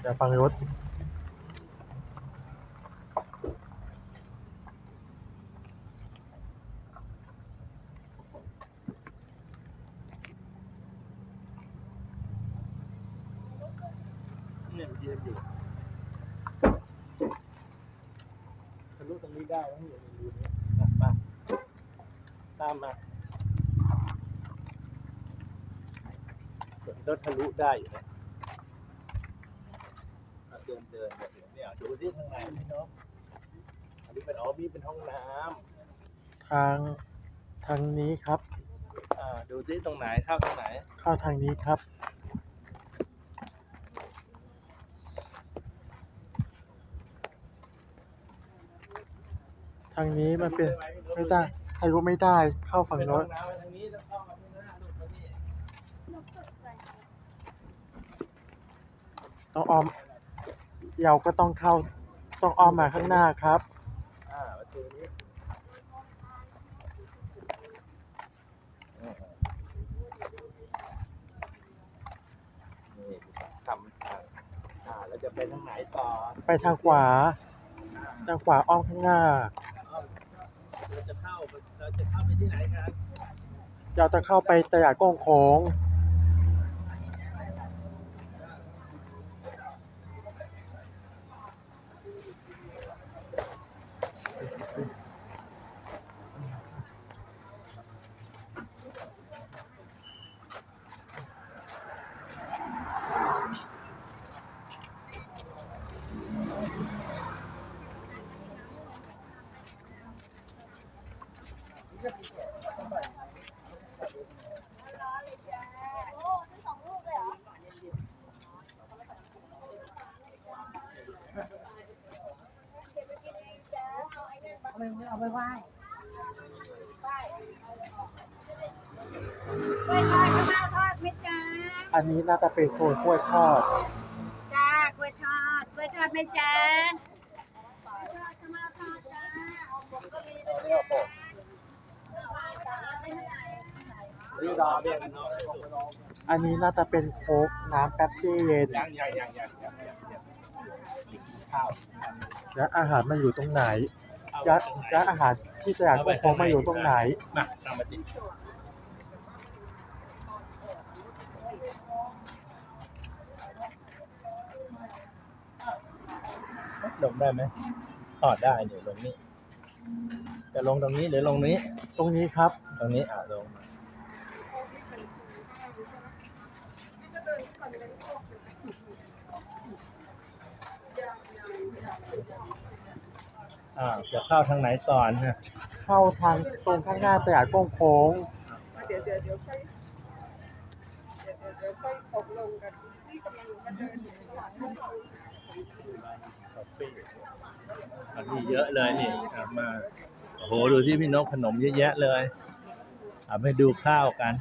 เดี๋ยวฟังรถเนี่ยยืนอยู่ทะลุตรงนี้ได้ต้องอยู่ในรูนี้มาตามมาเดี๋ยวก็ทะลุได้อยู่นะ อะเดินเดินเดินเนี่ยดูที่ข้างในพี่น้องอันนี้เป็นอ๋อมีเป็นห้องน้ทางทางนี้ครับำอ่าดูที่ตรงไหนเข้าตรงไหนเข้าทางนี้ครับ ทางนี้มันเป็นไม่ได้ใครก็ไม่ได้เข้าฝั่งเป็นห้โน้อนงน้ำไว้ทางนี้แล้วเข้ามาที่หน้าลูกตรงนี้ต้องอ้อม เราก็ต้องเข้าต้องอ้อมมาข้างหน้าครับ อ่าประตูนี้อ่านี่ทำทางอ่าแล้วจะไปทางไหนต่อไปทางขวา ทางขวาอ้อมข้างหน้า เราจะเข้าเราจะเข้าไปที่ไหนกันเราจะเข้าไปตลาดโก้งโค้ง เอาไปเอาไปไหว้กล้วยทอดข้าวทอดไหมจ้าอันนี้น่าจะเป็นโซนกล้วยทอด จ้ากล้วยทอดกล้วยทอดไหมจ้าข้าวทอดข้าวทอดจ้าเอาหมกก็มีด้วยจ้านี่รอเรียกน้องอันนี้น่าจะเป็นโค้กน้ำแป๊บซี่เย็นยังยังยังยังยังยังยังข้าวและอาหารมาอยู่ตรงไหน และและอาหารที่ตลาดโก้งโค้งมาอยู่ตรงไหน มาตามมาสิลงได้ไหมอ๋อได้เนี่ยลงนี้จะลงตรงนี้หรือลงนี้ ตรงนี้ครับ ตรงนี้อะลง อ่าจะเข้าทางไหนก่อนนะเข้าทางตรงข้างหน้าตลาดโก้งโค้งเดี๋ยวเดี๋ยวเดี๋ยวค่อยเดี๋ยวเดี๋ยวเดี๋ยวค่อยตกลงกันที่กำลังจะเดินอยู่ข้างหลังอันนี้เยอะเลยนี่อะมาโอ้โหดูที่พี่นกขนมเยอะแยะเลยอะไปดูข้าวกัน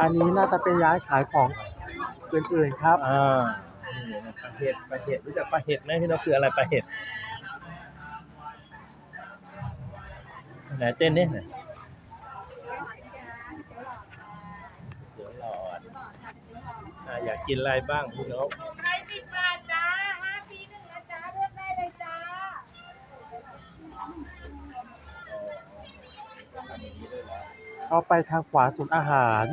อันนี้น่าจะเป็นร้านขายของอื่นๆครับ อ่านี่นะปลาเห็ดปลาเห็ดรู้จักปลาเห็ดไหมพี่นกคืออะไรปลาเห็ดไหนเต้นนี่ไหนดี๋ยวหลอดอะอยา กกินอะไรบ้างพี่นกใครสิบบาทจ้าห้าปีหนึ่งนะจ้าเลือกได้เลยจ้าเข้าไปทางขวาศูนย์อาหาร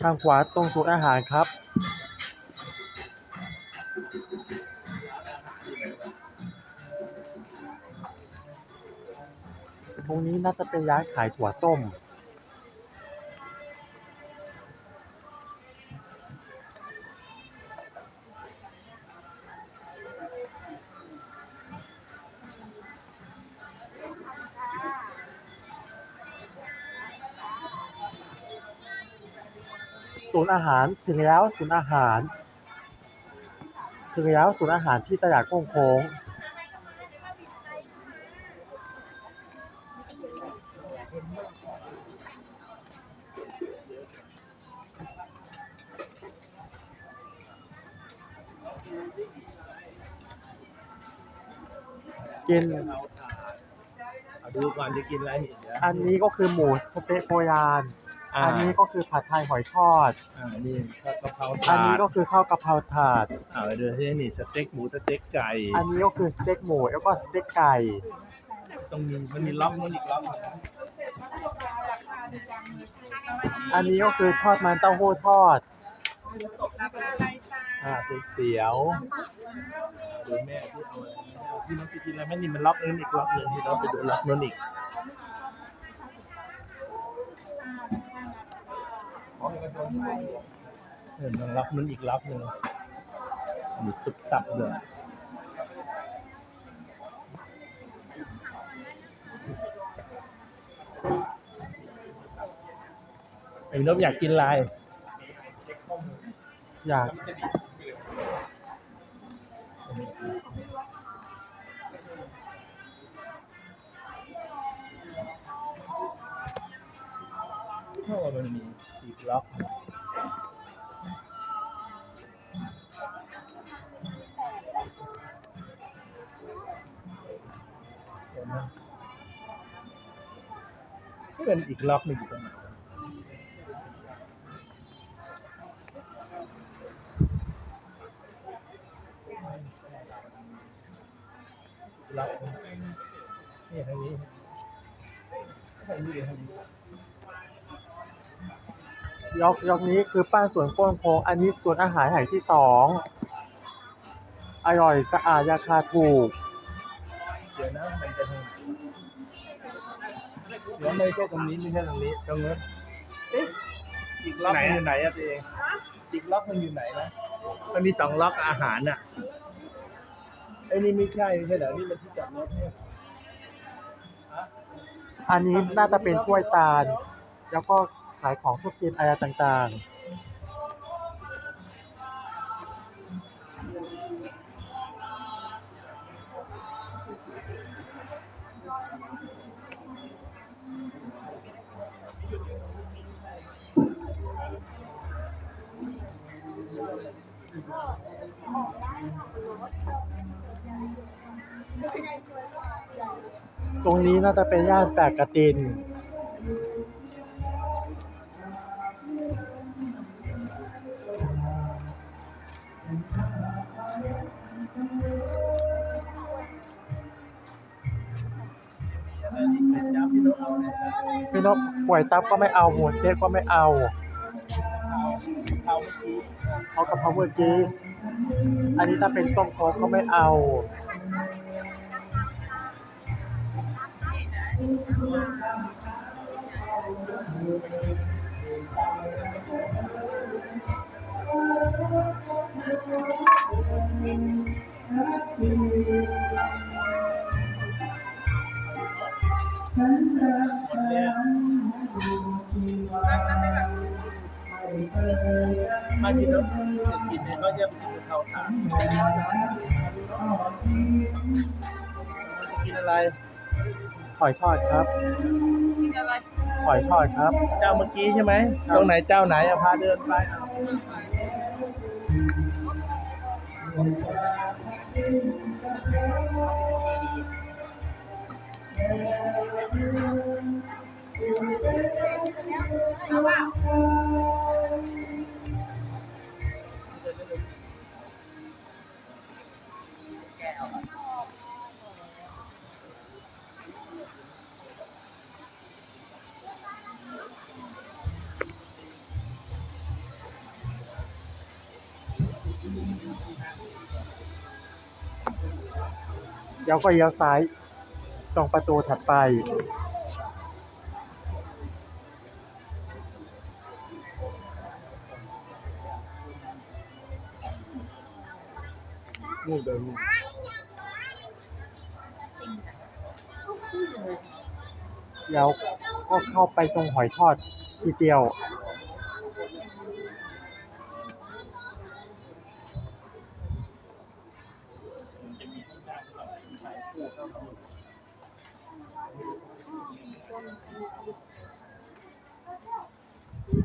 ทางขวาตรงศูนย์อาหารครับ รงนี้น่าจะเป็นร้านขายถั่วต้ม ศูนย์อาหารถึงแล้วศูนย์อาหาร ถึงแล้วศูนย์อาหารที่ตลาดโค้งโค้ง กินเอาถาดเอาดูก่อนจะกินอะไรเดี๋ยวอันนี้ก็คือหมูสเต๊ะโบราณอ่าอันนี้ก็คือผัดไทยหอยทอด อ่านี่กะเพราอันถานี้ดก็คือข้าวกะเพราถาด อ่าเดี๋ยวที่นี่สเต็กหมูสเต็กไก่ อันนี้ก็คือสเต็กหมูแล้วก็สเต็กไก่ ต้องมีมันมีล็อกนู้นอีกล็อกอันนี้ก็คือทอดมันเต้าหู้ทอดราคา อ่าก๋วยเตี๋ยวดูแม่ที่เอาอะไรเอาที่น้องไปกินอะไรแม่นี่มันล็อกนู้นอีกล็อกหนึงที่เราไปดูล็อกนู้นอีกเออมันล็อกนู้นอีกล็อกหนึ่งอยู่ตุบตับเลยไอ้นบอยากกินอะไรอยาก ราะว่ามันมีอีกล็อกนี่เป็นอีกล็อกหนึ่งอยู่ตรงไหนล็อกนี่ทางนี้ทางนี้ทางนี้ ยกยกนี้คือป้านสวนโค้งโค้งอันนี้สวนอาหารแห่งที่สองอร่อยสะอาดราคาถูกเดี๋ยวนะมันจะทางเดี๋ยวไม่ใช่ตรงนี้ไม่ใช่ตรงนี้ตรงนู้นเอ๊ะอีกล็อกมันอยู่ไหนอะตัวเองอีกล็อกมันอยู่ไหนนะมันมีสองล็อกอาหารน่ะไอ้นี่ไม่ใช่ไม่ใช่เหรอนี่มันที่จอดรถเนี่ยอันนี้น่าจะเป็นถ้วยตาล แล้วก็ ขายของทุกกินอะไรต่างๆ ตรงนี้น่าจะเป็นย่านแปดกระติน พี่นกป่วยตับก็ไม่เอาหมูเต๊กก็ไม่เอาเอากี้เอาะเพราเมื่อกี้อันนี้ถ้าเป็นต้มโค้งก็ไม่เอา มาพี่น้องกินเนี่ยเขาจะไปกินข้าถามกินอะไรหอยทอดครับกินอะไรหอยทอดครับ เจ้าเมื่อกี้ใช่ไหมตรงไหนเจ้าไหนอะพาเดินไปเเอาว่าเดี๋ยวก็เลี้ยวซ้าย ตรงประตูถัดไปนี่เดินแล้วก็เข้าไปตรงหอยทอดทีเดียว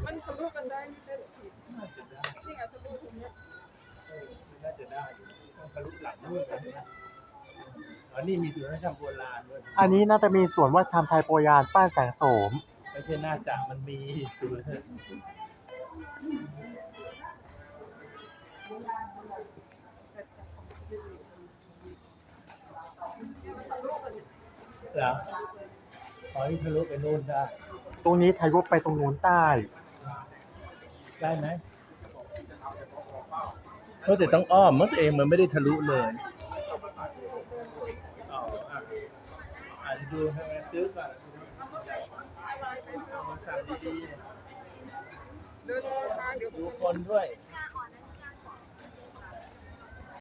มันทะลุกันได้ไม่ใช่เหรอพี่น่าจะได้นี่ไงทะลุตรงเนี้ยเออน่าจะได้อยู่ต้องทะลุหลังด้วยกันนะอ๋อนี่มีศูนวัฒนธรรมโบราณด้วยอันนี้น่าจะมีส่วนวัฒนธรรมไทยโบราณป้านแสงโสม ไม่ใช่น่าจะมันมีศูนย์เหรอ ขอให้ทะลุไปนู่นได้ ตรงนี้ทะลุไปตรงนู้นใต้ ได้ไหมเพราะแต่ต้องอ้อมมันตัวเองมันไม่ได้ทะลุเลยอ๋ออะอ่านดูให้มันซื้อก่อนเอามาสั่งดีเดินทางเดี๋ยวๆดูคนด้วย